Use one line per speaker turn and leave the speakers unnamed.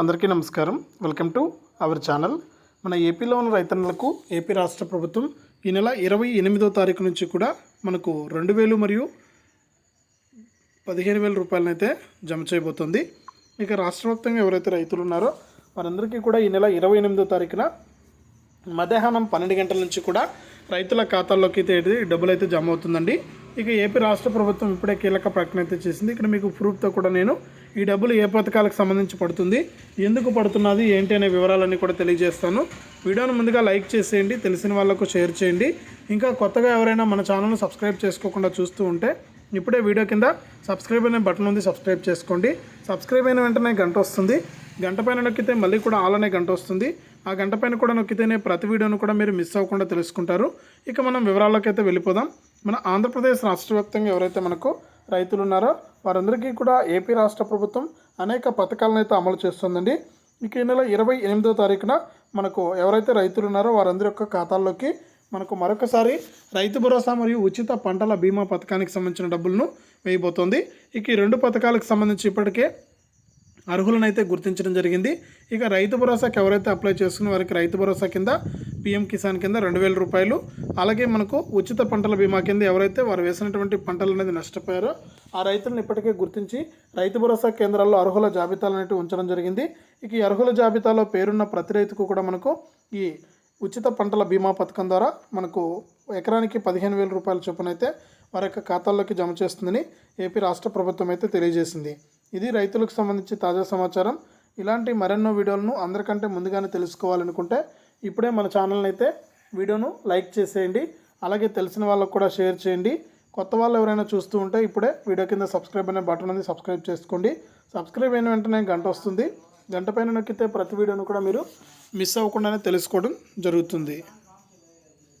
అందరికీ నమస్కారం. Welcome to our channel. మన ఏపీలో ఉన్న రైతన్నలకు ఏపీ రాష్ట్ర ప్రభుత్వం ఈ నెల ఇరవై ఎనిమిదో తారీఖు నుంచి కూడా మనకు రెండు వేలు మరియు పదిహేను వేల రూపాయలనైతే జమ చేయబోతుంది. ఇక రాష్ట్రవ్యాప్తంగా ఎవరైతే రైతులు ఉన్నారో వారందరికీ కూడా ఈ నెల ఇరవై ఎనిమిదో తారీఖున మధ్యాహ్నం పన్నెండు గంటల నుంచి కూడా రైతుల ఖాతాల్లోకి అయితే డబ్బులు అయితే జమ అవుతుందండి. ఇక ఏపీ రాష్ట్ర ప్రభుత్వం ఇప్పుడే కీలక ప్రకటన అయితే చేసింది. ఇక్కడ మీకు ప్రూఫ్తో కూడా నేను ఈ డబ్బులు ఏ పథకాలకు సంబంధించి పడుతుంది ఎందుకు పడుతున్నది ఏంటి అనే వివరాలన్నీ కూడా తెలియజేస్తాను. వీడియోను ముందుగా లైక్ చేసేయండి తెలిసిన వాళ్ళకు షేర్ చేయండి. ఇంకా కొత్తగా ఎవరైనా మన ఛానల్ను సబ్స్క్రైబ్ చేసుకోకుండా చూస్తూ ఉంటే ఇప్పుడే వీడియో కింద సబ్స్క్రైబ్ అనే బటన్ ఉంది సబ్స్క్రైబ్ చేసుకోండి. సబ్స్క్రైబ్ అయిన వెంటనే గంట వస్తుంది. గంట పైన నొక్కితే మళ్ళీ కూడా ఆల్ అనే గంట వస్తుంది. ఆ గంట పైన కూడా నొక్కితేనే ప్రతి వీడియోను కూడా మీరు మిస్ అవ్వకుండా తెలుసుకుంటారు. ఇక మనం వివరాల్లోకి అయితే వెళ్ళిపోదాం. మన ఆంధ్రప్రదేశ్ రాష్ట్ర వ్యాప్తంగా ఎవరైతే మనకు రైతులు ఉన్నారో వారందరికీ కూడా ఏపీ రాష్ట్ర ప్రభుత్వం అనేక పథకాలను అయితే అమలు చేస్తుందండి. ఇక ఈ నెల ఇరవై ఎనిమిదో తారీఖున మనకు ఎవరైతే రైతులు ఉన్నారో వారందరి యొక్క ఖాతాల్లోకి మనకు మరొకసారి రైతు భరోసా మరియు ఉచిత పంటల బీమా పథకానికి సంబంధించిన డబ్బులను వేయబోతోంది. ఇక ఈ రెండు పథకాలకు సంబంధించి ఇప్పటికే అర్హులనైతే గుర్తించడం జరిగింది. ఇక రైతు భరోసాకి ఎవరైతే అప్లై చేసుకున్న వారికి రైతు భరోసా కింద పిఎం కిసాన్ కింద రెండు వేల రూపాయలు. అలాగే మనకు ఉచిత పంటల బీమా కింద ఎవరైతే వారు వేసినటువంటి పంటలు అనేది నష్టపోయారో ఆ రైతులను ఇప్పటికే గుర్తించి రైతు భరోసా కేంద్రాల్లో అర్హుల జాబితాలు అనేవి ఉంచడం జరిగింది. ఇక ఈ అర్హుల జాబితాలో పేరున్న ప్రతి రైతుకు కూడా మనకు ఈ ఉచిత పంటల బీమా పథకం ద్వారా మనకు ఎకరానికి పదిహేను వేల రూపాయల చొప్పున అయితే వారి యొక్క ఖాతాల్లోకి జమ చేస్తుందని ఏపీ రాష్ట్ర ప్రభుత్వం అయితే తెలియజేసింది. ఇది రైతులకు సంబంధించి తాజా సమాచారం. ఇలాంటి మరెన్నో వీడియోలను అందరికంటే ముందుగానే తెలుసుకోవాలనుకుంటే ఇప్పుడే మన ఛానల్ని అయితే వీడియోను లైక్ చేసేయండి. అలాగే తెలిసిన వాళ్ళకు కూడా షేర్ చేయండి. కొత్త వాళ్ళు ఎవరైనా చూస్తూ ఉంటే ఇప్పుడే వీడియో కింద సబ్స్క్రైబ్ అనే బటన్ ఉంది సబ్స్క్రైబ్ చేసుకోండి. సబ్స్క్రైబ్ అయిన వెంటనే గంట వస్తుంది. గంట పైన నొక్కితే ప్రతి వీడియోను కూడా మీరు మిస్ అవ్వకుండానే తెలుసుకోవడం జరుగుతుంది.